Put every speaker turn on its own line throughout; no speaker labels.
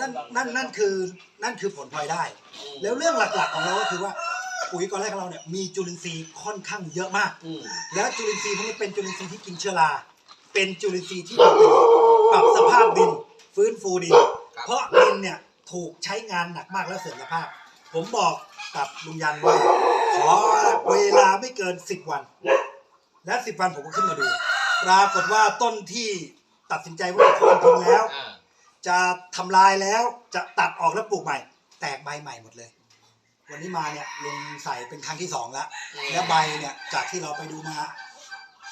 นั่นนั่นนั่นคือนั่นคือผลพลอยได้ แล้วเรื่องหลักๆของเราก็คือว่าปุ๋ยกอแรกของเราเนี่ยมีจุลินทรีย์ค่อนข้างเยอะมาก
อืม
แล้วจุลินทรีย์พวกนี้เป็นจุลินทรีย์ที่กินเชื้อรา เป็นจุลินทรีย์ที่มีประโยชน์ปรับสภาพดิน ฟื้นฟูดิน เพราะดินเนี่ยถูกใช้งานหนักมากแล้วเสื่อมสภาพ ผมบอกกับลุงยันว่า ขอเวลาไม่เกินสิบวัน และสิบวันผมก็ขึ้นมาดู ปรากฏว่าต้นที่ ตัดสินใจว่าจะโค่นทิ้งแล้ว
อ่า
จะทำลายแล้วจะตัดออกแล้วปลูกใหม่ แตกใบใหม่หมดเลย วันนี้มาเนี่ยลุงใส่เป็นครั้งที่สองแล้วแล้วใบเนี่ยจากที่เราไปดูมา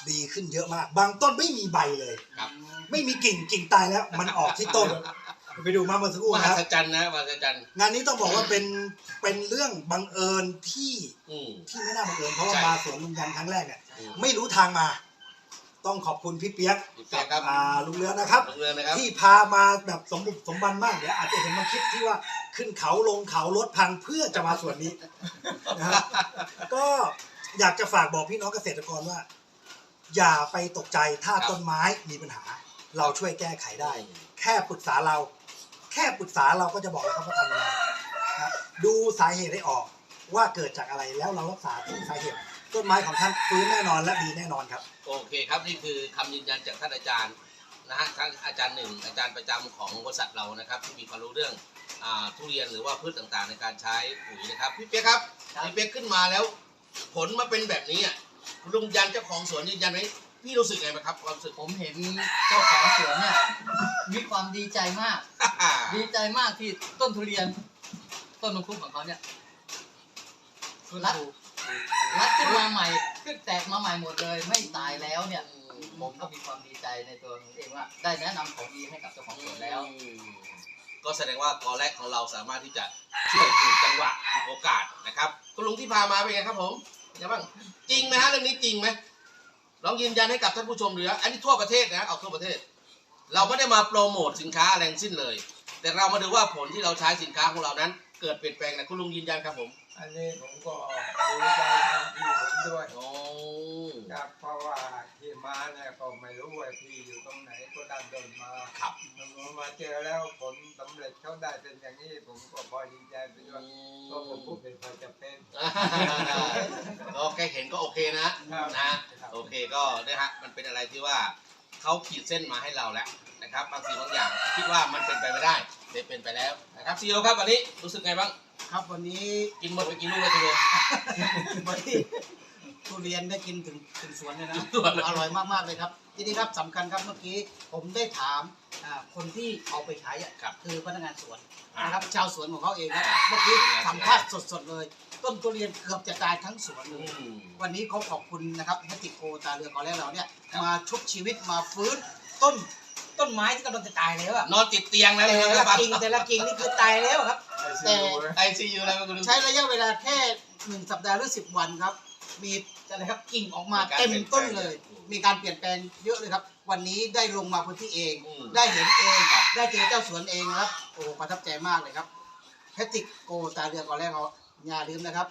ดีขึ้นเยอะมาก บางต้นไม่มีใบเลย
ครับ
ไม่มีกิ่งกิ่งตายแล้ว มันออกที่ต้น ไปดูมาเมื่อสักครู่
ม
นะค
หั
รับ
ศจรรย์นะมหัศจรรย์
งานนี้ต้องบอกว่าเป็นเป็นเรื่องบังเอิญที่
อืม
ที่ไม่น่าบังเอิญเพราะว่า
ใช่
มาสวนลุงยันครั้งแรกเนี่ย
อืม
ไม่รู้ทางมา ต้องขอบคุณพี่เปียก
พี่เปี๊ยกครับ
อ่าลุงเรืองนะครับ
ลงเรือนนะครับ
ที่พามาแบบสมบุกสมบันมากเดี๋ยวอาจจะเห็นมาคลิปที่ว่าขึ้นเขาลงเขารถพังเพื่อจะมาส่วนนี้นะครับก็อยากจะฝากบอกพี่น้องเกษตรกรว่า อย่าไปตกใจถ้า
ครับ
ต้นไม้มีปัญหา เราช่วยแก้ไขได้ แค่ปรึกษาเรา แค่ปรึกษาเราก็จะบอกแล้วครับว่าทำยังไงนะครับดูสาเหตุให้ออกว่าเกิดจากอะไรแล้วเรารักษาที่สาเหตุ ต้นไม้ของท่านฟื้นแน่นอนและดีแน่นอนครับ
โอเคครับนี่คือคำยืนยันจากท่านอาจารย์นะฮะทั้งอาจารย์หนึ่งอาจารย์ประจำของบริษัทเรานะครับ ที่มีความรู้เรื่องอ่าทุเรียนหรือว่าพืชต่างๆ ในการใช้ปุ๋ยนะครับพี่เปี๊ยกครับ พี่เปี๊ยกขึ้นมาแล้ว ผลมาเป็นแบบนี้อะคุณลุงยันเจ้าของสวนยืนยันไหมพี่รู้สึกไงบ้างครับความรู้สึก
ผมเห็นเจ้าของสวนเนี่ยมีความดีใจมาก ดีใจมากที่ต้นทุเรียน ต้นมังคุดของเขาเนี่ยรัด รัดขึ้นมาใหม่ขึ้นแตกมาใหม่หมดเลย ไม่ตายแล้วเนี่ยผมก็มีความดีใจในตัวผมเองว่า ได้แนะนำของดีให้กับเจ้าของสวนแล้ว
ก็แสดงว่ากอแรกของเราสามารถที่จะช่วยถูกจังหวะถูกโอกาสนะครับ คุณลุงที่พามาเป็นไงครับผมยังไงบ้างจริงไหมฮะเรื่องนี้จริงไหมลองยืนยันให้กับท่านผู้ชมดูนะอันนี้ทั่วประเทศนะเอาทั่วประเทศ เราไม่ได้มาโปรโมทสินค้าอะไรทั้งสิ้นเลย แต่เรามาดูว่าผลที่เราใช้สินค้าของเรานั้น เกิดเปลี่ยนแปลงนะคุณลุงยืนยันครับผม
อันนี้ผมก็ดูใจทางพี่ผมด้วย
โอ้
ครับเพราะว่าที่มาเนี่ยก็ไม่รู้ว่าพี่อยู่ตรงไหนก็ดันเดินมา
ขับ
ผมมาเจอแล้วผลสำเร็จเขาได้เป็นอย่างนี้ผมก็พอดีใจไปด้วยก็ผมพูดเป็นพอจะเป็น
ก็แค่เห็นก็โอเคนะครับนะโอเคก็เนี่ยฮะมันเป็นอะไรที่ว่าเขาขีดเส้นมาให้เราแล้วนะครับบางสิ่งบางอย่างคิดว่ามันเป็นไปไม่ได้แต่เป็นไปแล้วนะครับซีโอครับวันนี้รู้สึกไงบ้าง
ครับวันนี้
กินหมดไปกี่ลูกเลยทีเดียว
วันนี้ทุเรียนได้กินถึงถึงสวนเลยนะ
ถึงสวนเลย
อร่อยมากๆเลยครับ ทีนี้ครับสำคัญครับเมื่อกี้ผมได้ถามอ่าคนที่เอาไปใช้อะ
ครับ
คือพนักงานสวน
อ่าน
นะครับชาวสวนของเขาเองครับเมื่อกี้สัมภาษณ์สดๆเลย ต้นทุเรียนเกือบจะตายทั้งสวนเล
อื
ย
ม
วันนี้เขาขอบคุณนะครับแพติโกตาเรือของเราเนี่ย
ครับ
มาชุบชีวิตมาฟื้นต้นต้นไม้ที่กำลังจะตายแล้วอะ
นอนติดเตียงแล้ว
แต่
เลย
ละ
ครับ
กิ่งแต่ละกิ่งนี่คือตายแล้วครับ แต่
ไอซียูอะไรมาคุณลุง
ใช้ระยะเวลาแค่หนึ่งสัปดาห์หรือสิบวันครับ มีอะไรครับกิ่งออกมา
มีการ
เต็มต้นเลย
เปลี่ยนแปลง
มีการเปลี่ยนแปลงเยอะเลยครับ วันนี้ได้ลงมาพื้นที่เอง
อืม
ได้เห็นเอง
ครับ
ได้เจอเจ้าสวนเองนะครับ โอ้ประทับใจมากเลยครับแพติกโกตาเรือก่อนแรกเราอย่าลืมนะครับ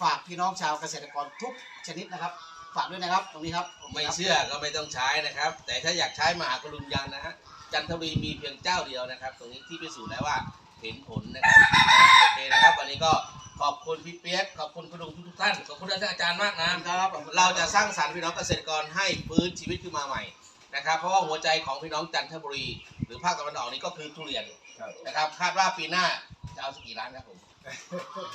ฝากพี่น้องชาวเกษตรกรทุกชนิดนะครับ ฝากด้วยนะครับ ตรงนี้ครับขบคุณ
ไม่
ครับ
เชื่อก็ไม่ต้องใช้นะครับ แต่ถ้าอยากใช้มาหาคุณลุงยันนะฮะจันทบุรีมีเพียงเจ้าเดียวนะครับ ตรงนี้ที่พิสูจน์แล้วว่า เห็นผลนะครับนะโอเคนะครับ วันนี้ก็ขอบคุณพี่เปียกขอบคุณคุณลุงทุกๆท่านขอบคุณท่านอาจารย์มากนะ
ครับ
เราจะสร้างสรรค์พี่น้องเกษตรกรให้ฟื้นชีวิตขึ้นมาใหม่นะครับ เพราะว่าหัวใจของพี่น้องจันทบุรี หรือภาคตะวันออกนี่ก็คือทุเรียนนะครับ คาดว่าปีหน้าจะเอาสักกี่ล้านครับผม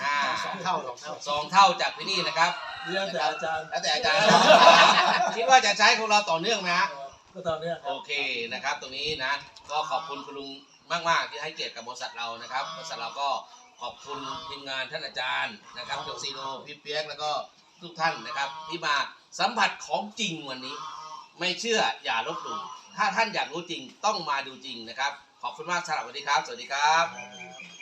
ห้า
สองเท่าสองเท่า
สองเท่าจากที่นี่นะครับ
เรื่องแต่อาจารย์
แล้วแต่อาจารย์คิดว่าจะใช้ของเราต่อเนื่องไหมฮะ
ก็ตอนเนี้ย
โอเคนะครับ ตรงนี้นะ ก็ขอบคุณคุณลุง มาก ๆ ที่ให้เกียรติกับบริษัทเรานะครับบริษัทเราก็ขอบคุณทีมงานท่านอาจารย์นะครับดรซีโนพี่เปียกแล้วก็ทุกท่านนะครับ ที่มาสัมผัสของจริงวันนี้ ไม่เชื่ออย่าลบหลู่ถ้าท่านอยากรู้จริงต้องมาดูจริงนะครับ ขอบคุณมากสำหรับวันนี้ครับ สวัสดีครับ
อ่า